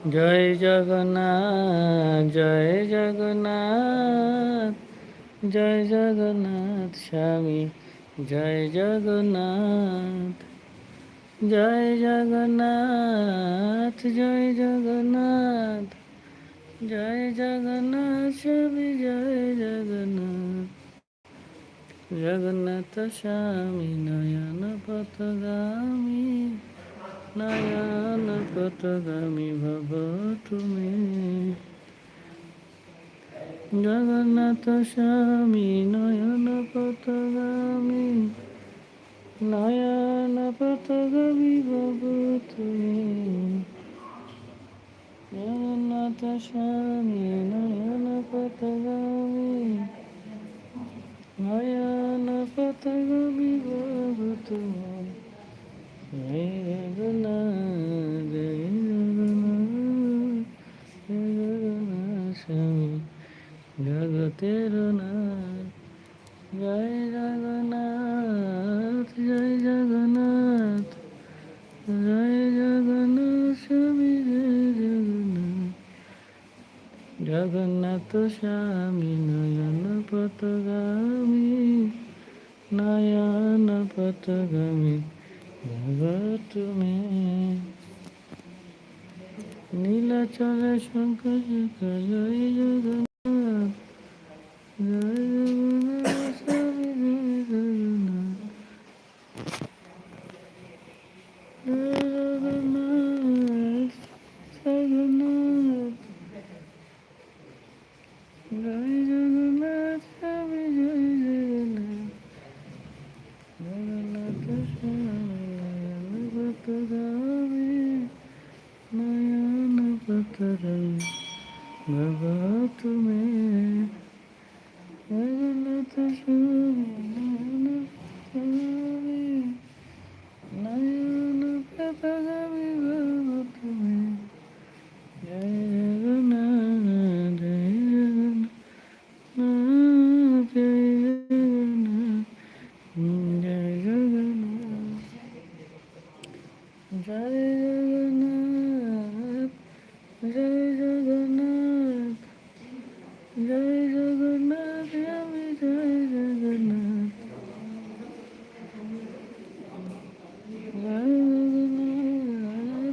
জয় জগন্নাথ জয় জগন্নাথ জয় জগন্নাথ স্বামী, জয় জগন্নাথ জয় জগন্নাথ জয় জগন্নাথ জয় জগন্নাথ স্বামী, জয় জগন্নাথ। জগন্নাথ স্বামী নয়ন পথগামী নয়ন পথগামী ভব তুমি জগন্নাথ স্বামী নয়ন পথগামী নয়ন পথগামী ভব তুমি জগন্নাথ স্বামী নয়ন জগতের জয় জগন্নাথ জয় জগন্নাথ জয় জগন্নাথ স্বামী জয় জগন্নাথ। জগন্নাথ স্বামী, নয়ন পথগামী নয়ন পথগামী ভগত মে নীলাচল শঙ্কর, জয় জগন্নাথ জয় জগন্নাথ স্বামী জয় জগন্নাথ জয় জগন্নাথ জগন্নাথ জয় জগন্নাথ স্বামী জয় জগন্নাথ জগন্নাথ স্বামী নয়ন পথগামী নয়ন পথগামী ভগত মে জগন্নাথ স্বামী নয়ন পথগামী নয়ন পথগামী ভগত মে জয় জগন্নাথ জয় জগন্নাথ জয় জগন্নাথ জয় জগন্নাথ জয় জগন্নাথ জয় জগন্নাথ জয় জগন্নাথ আমি জয় জগন্নাথ জয় জগন্নাথ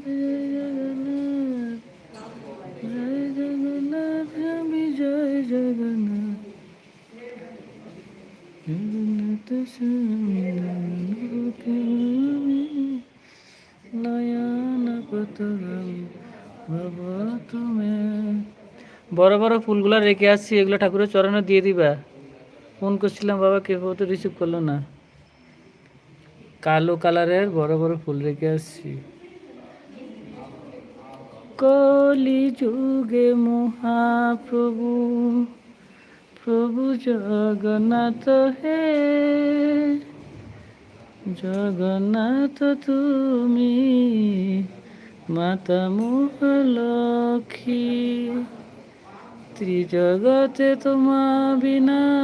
জয় জগন্নাথ জয় জগন্নাথ আমি জয় জগন্নাথ জগন্নাথ স্বামী নয়ন পথগামী ভব তুমি বড় বড় ফুলগুলো রেখে আসছি, এগুলো ঠাকুরের চরণে দিয়ে দিবা। ফোন করছিলাম, বাবা কেউ তো রিসিভ করল না। কালো কালারের বড় বড় ফুল রেখে আসছি। কলি যুগে মহাপ্রভু প্রভু জগন্নাথ হে। জগন্নাথ তুমি মাতা মহালক্ষ্মী। ত্রিজগতে তোমা বিনার